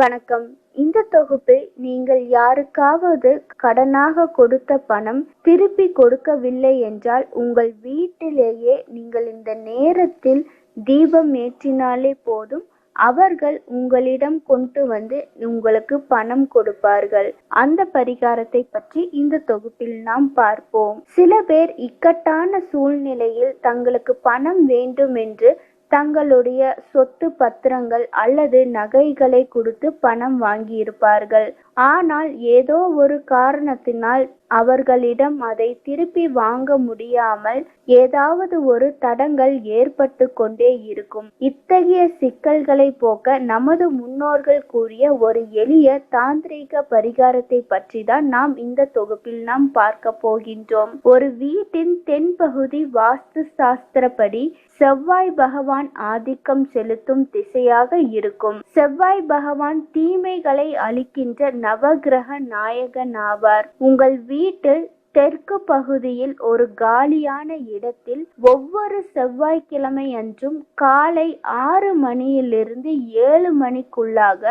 வணக்கம். இந்த தொகுப்பில் நீங்கள் யாருக்காவது கடனாக கொடுத்த பணம் திருப்பி கொடுக்கவில்லை என்றால் உங்கள் வீட்டிலேயே நீங்கள் இந்த நேரத்தில் தீபம் ஏற்றினாலே போதும் அவர்கள் உங்களிடம் கொண்டு வந்து உங்களுக்கு பணம் கொடுப்பார்கள். அந்த பரிகாரத்தை பற்றி இந்த தொகுப்பில் நாம் பார்ப்போம். சில பேர் இக்கட்டான சூழ்நிலையில் தங்களுக்கு பணம் வேண்டும் என்று தங்களுடைய சொத்து பத்திரங்கள் அல்லது நகைகளை கொடுத்து பணம் வாங்கியிருப்பார்கள். ஆனால் ஏதோ ஒரு காரணத்தினால் அவர்களிடம் அதை திருப்பி வாங்க முடியாமல் ஏதாவது ஒரு தடங்கள் ஏற்பட்டு கொண்டே இருக்கும். இத்தகைய சிக்கல்களை போக்க நமது முன்னோர்கள் கூறிய ஒரு எளிய தாந்திரிக பரிகாரத்தை பற்றி தான் நாம் இந்த தொகுப்பில் நாம் பார்க்க போகின்றோம். ஒரு வீட்டின் தென்பகுதி வாஸ்து சாஸ்திரப்படி செவ்வாய் பகவான் ஆதிக்கம் செலுத்தும் திசையாக இருக்கும். செவ்வாய் பகவான் தீமைகளை அளிக்கின்ற நவகிரக நாயகன் ஆவார் உங்கள் வீட்டில் தெற்கு பகுதியில் ஒரு காலியான இடத்தில் ஒவ்வொரு செவ்வாய்க்கிழமை அன்றும் காலை ஆறு மணியிலிருந்து ஏழு மணிக்குள்ளாக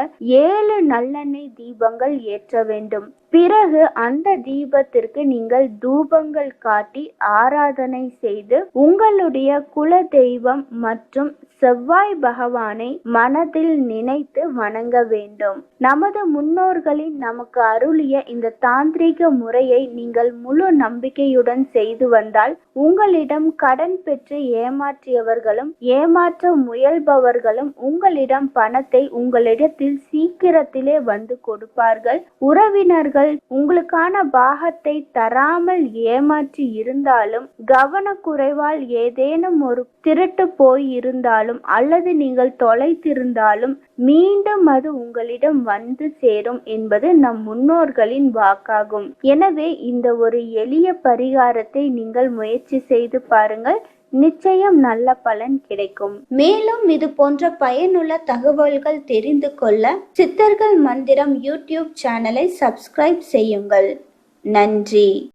ஏழு நல்லெண்ணெய் தீபங்கள் ஏற்ற வேண்டும். பிறகு அந்த தீபத்திற்கு நீங்கள் தூபங்கள் காட்டி ஆராதனை செய்து உங்களுடைய குல தெய்வம் மற்றும் செவ்வாய் பகவானை மனதில் நினைத்து வணங்க வேண்டும். நமது முன்னோர்களின் நமக்கு அருளிய இந்த தாந்திரிக முறையை நீங்கள் முழு நம்பிக்கையுடன் செய்து வந்தால் உங்களிடம் கடன் பெற்று ஏமாற்றியவர்களும் ஏமாற்ற முயல்பவர்களும் உங்களிடம் பணத்தை உங்களிடத்தில் சீக்கிரத்திலே வந்து கொடுப்பார்கள். உறவினர்கள் உங்களுக்கான பாகத்தை தராமல் ஏமாற்றி இருந்தாலும் கவனக்குறைவால் ஏதேனும் ஒரு திருட்டு போய் இருந்தாலும் அல்லது நீங்கள் தொலைத்திருந்தாலும் மீண்டும் அது உங்களிடம் வந்து சேரும் என்பது நம் முன்னோர்களின் வாக்காகும். எனவே இந்த ஒரு எளிய பரிகாரத்தை நீங்கள் முயற்சி செய்து பாருங்கள். நிச்சயம் நல்ல பலன் கிடைக்கும். மேலும் இது போன்ற பயனுள்ள தகவல்கள் தெரிந்து கொள்ள சித்தர்கள் மந்திரம் யூடியூப் சேனலை சப்ஸ்கிரைப் செய்யுங்கள். நன்றி.